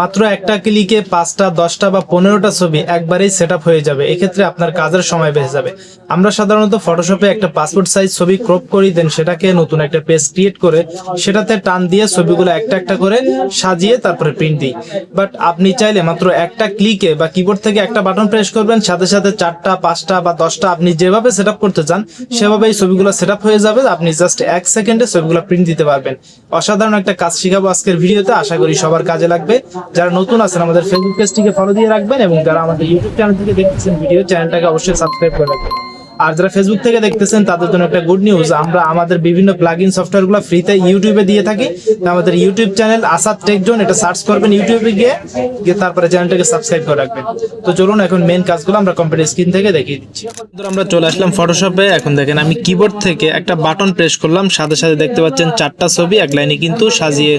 মাত্র একটা ক্লিকে পাঁচটা, দশটা বা পনেরোটা ছবি একবারেই সেট হয়ে যাবে। এক্ষেত্রে আপনার কাজের সময় বেঁচে যাবে। আমরা সাধারণত ফটোশপে একটা পাসপোর্ট সাইজ ছবি ক্রপ করি দেন সেটাকে নতুন একটা পেজ ক্রিয়েট করে সেটাতে টান দিয়ে ছবিগুলো একটা একটা করে সাজিয়ে তারপরে প্রিন্ট দিই। বাট আপনি চাইলে মাত্র একটা ক্লিকে বা কিবোর্ড থেকে একটা বাটন প্রেস করবেন, সাথে সাথে চারটা, পাঁচটা বা দশটা আপনি যেভাবে সেট করতে চান, সেভাবেই ছবিগুলো সেট হয়ে যাবে। আপনি জাস্ট এক সেকেন্ডে ছবিগুলো প্রিন্ট দিতে পারবেন। অসাধারণ একটা কাজ শিখাবো আজকের ভিডিওতে। আশা করি সবার কাজে লাগবে। যারা নতুন আছেন, আমাদের ফেসবুক পেজটিকে ফলো দিয়ে রাখবেন এবং যারা আমাদের ইউটিউব চ্যানেল থেকে দেখতেছেন ভিডিও চ্যানেলটাকে অবশ্যই সাবস্ক্রাইব করে রাখবেন। আর যারা ফেসবুক থেকে দেখতেছেন, তাদের জন্য একটা গুড নিউজ আমরা আমাদের বিভিন্ন প্লাগইন সফটওয়্যারগুলো ফ্রিতে ইউটিউবে দিয়ে থাকি। আমাদের YouTube channel Asad tech zone এটা সার্চ করবেন ইউটিউবে গিয়ে গিয়ে তারপরে চ্যানেলটাকে সাবস্ক্রাইব করে রাখবেন। তো চলুন এখন মেন কাজগুলো আমরা কম্পিউটার স্ক্রিন থেকে দেখিয়ে দিচ্ছি। আমরা চলে আসলাম ফটোশপে এখন দেখেন, আমি কিবোর্ড থেকে একটা বাটন প্রেস করলাম। সাথে সাথে দেখতে পাচ্ছেন চারটা ছবি, এক লাইনে কিন্তু সাজিয়ে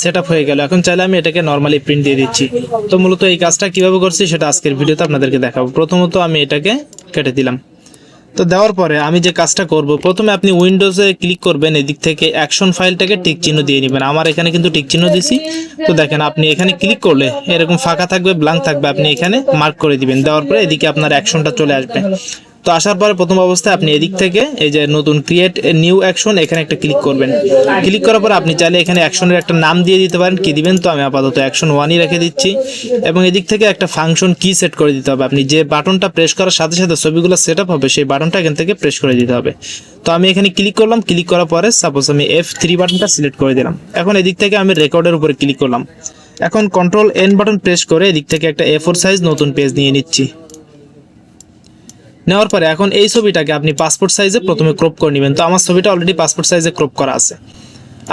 সেট হয়ে গেল। এখন চাইলে আমি এটাকে নর্মালি প্রিন্ট দিয়ে দিচ্ছি। তো মূলত এই কাজটা কীভাবে করছি, সেটা আজকের ভিডিওতে আপনাদেরকে দেখাবো। প্রথমত আমি এটাকে কেটে দিলাম। তো দেওয়ার পরে আমি যে কাজটা করব, প্রথমে আপনি উইন্ডোজে ক্লিক করবেন, এদিক থেকে অ্যাকশন ফাইলটাকে টিক চিহ্ন দিয়ে নেবেন। আমার এখানে কিন্তু টিক চিহ্ন দিছি। তো দেখেন, আপনি এখানে ক্লিক করলে এরকম ফাঁকা থাকবে ব্ল্যাঙ্ক থাকবে, আপনি এখানে মার্ক করে দিবেন। দেওয়ার পরে এদিকে আপনার অ্যাকশনটা চলে আসবে। তো আসার পরে প্রথম অবস্থায় আপনি এদিক থেকে এই যে নতুন ক্রিয়েট নিউ অ্যাকশন এখানে একটা ক্লিক করবেন। ক্লিক করার পর আপনি চাইলে এখানে অ্যাকশনের একটা নাম দিয়ে দিতে পারেন, কি দিবেন? তো আমি আপাতত অ্যাকশন ওয়ানই রেখে দিচ্ছি। এবং এদিক থেকে একটা ফাংশন কি সেট করে দিতে হবে। আপনি যে বাটনটা প্রেস করার সাথে সাথে ছবিগুলো সেট আপ হবে, সেই বাটনটা এখান থেকে প্রেস করে দিতে হবে। তো আমি এখানে ক্লিক করলাম। ক্লিক করার পরে সাপোজ আমি এফ থ্রি বাটনটা সিলেক্ট করে দিলাম। এখন এদিক থেকে আমি রেকর্ডের উপরে ক্লিক করলাম। এখন কন্ট্রোল এন বাটন প্রেস করে এদিক থেকে একটা এ ফোর সাইজ নতুন পেজ নিয়ে নিচ্ছি। নেওয়ার পরে এখন এই ছবিটাকে আপনি পাসপোর্ট সাইজে প্রথমে ক্রপ করে নেবেন। তো আমার ছবিটা অলরেডি পাসপোর্ট সাইজে ক্রপ করা আছে।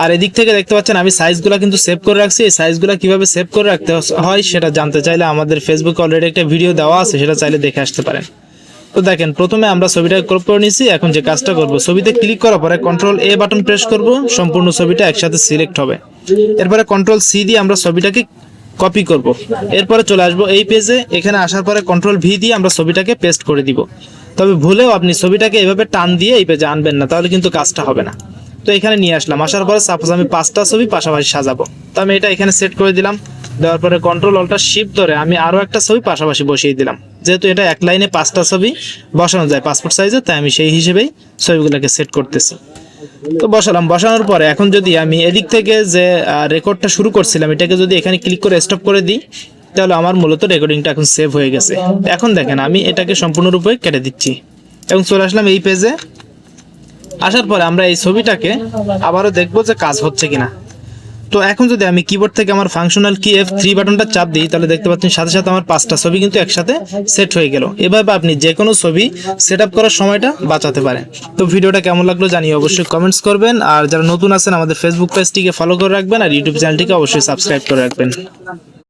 আর এদিক থেকে দেখতে পাচ্ছেন আমি সাইজগুলো কিন্তু সেভ করে রাখছি। এই সাইজগুলো কীভাবে সেভ করে রাখতে হয় সেটা জানতে চাইলে আমাদের ফেসবুকে অলরেডি একটা ভিডিও দেওয়া আছে, সেটা চাইলে দেখে আসতে পারেন। তো দেখেন, প্রথমে আমরা ছবিটা ক্রপ করে নিয়েছি, এখন যে কাজটা করব, ছবিতে ক্লিক করার পরে কন্ট্রোল এ বাটন প্রেস করব, সম্পূর্ণ ছবিটা একসাথে সিলেক্ট হবে। এরপরে কন্ট্রোল সি দিয়ে আমরা ছবিটাকে কপি করব। এরপরে চলে আসব এই পেজে এখানে আসার পরে কন্ট্রোল ভি দিয়ে আমরা ছবিটাকে পেস্ট করে দিব। তবে ভুলেও আপনি ছবিটাকে এভাবে টান দিয়ে এই পেজে আনবেন না, তাহলে কিন্তু কাজটা হবে না। তো এখানে নিয়ে আসলাম। আসার পরে সাপোজ আমি পাঁচটা ছবি পাশাপাশি সাজাবো। তো আমি এটা এখানে সেট করে দিলাম। দেওয়ার পরে কন্ট্রোল অলটা শিফট ধরে আমি আরও একটা ছবি পাশাপাশি বসিয়ে দিলাম। যেহেতু এটা এক লাইনে পাঁচটা ছবি বসানো যায় পাসপোর্ট সাইজে তাই আমি সেই হিসেবেই ছবিগুলোকে সেট করতেছি। তো বসালাম, বসানোর পরে এখন যদি আমি এদিক থেকে যে রেকর্ডটা শুরু করছিলাম, এটাকে যদি এখানে ক্লিক করে স্টপ করে দিই, তাহলে আমার মূলত রেকর্ডিংটা এখন সেভ হয়ে গেছে। এখন দেখেন, আমি এটাকে সম্পূর্ণরূপে কেটে দিচ্ছি। এবং চলে আসলাম এই পেজে আসার পরে আমরা এই ছবিটাকে আবারও দেখব যে কাজ হচ্ছে কিনা। তো এখন যদি আমি কিবোর্ড থেকে আমার ফাংশনাল কি এফ থ্রি বাটনটা চাপ দিই, তাহলে দেখতে পাচ্ছেন সাথে সাথে আমার পাঁচটা ছবি কিন্তু একসাথে সেট হয়ে গেল। এভাবে আপনি যে কোনো ছবি সেট আপ করার সময়টা বাঁচাতে পারেন। তো ভিডিওটা কেমন লাগল জানিয়ে অবশ্যই কমেন্টস করবেন। আর যারা নতুন আছেন, আমাদের ফেসবুক পেজটিকে ফলো করে রাখবেন, আর ইউটিউব চ্যানেলটিকে অবশ্যই সাবস্ক্রাইব করে রাখবেন।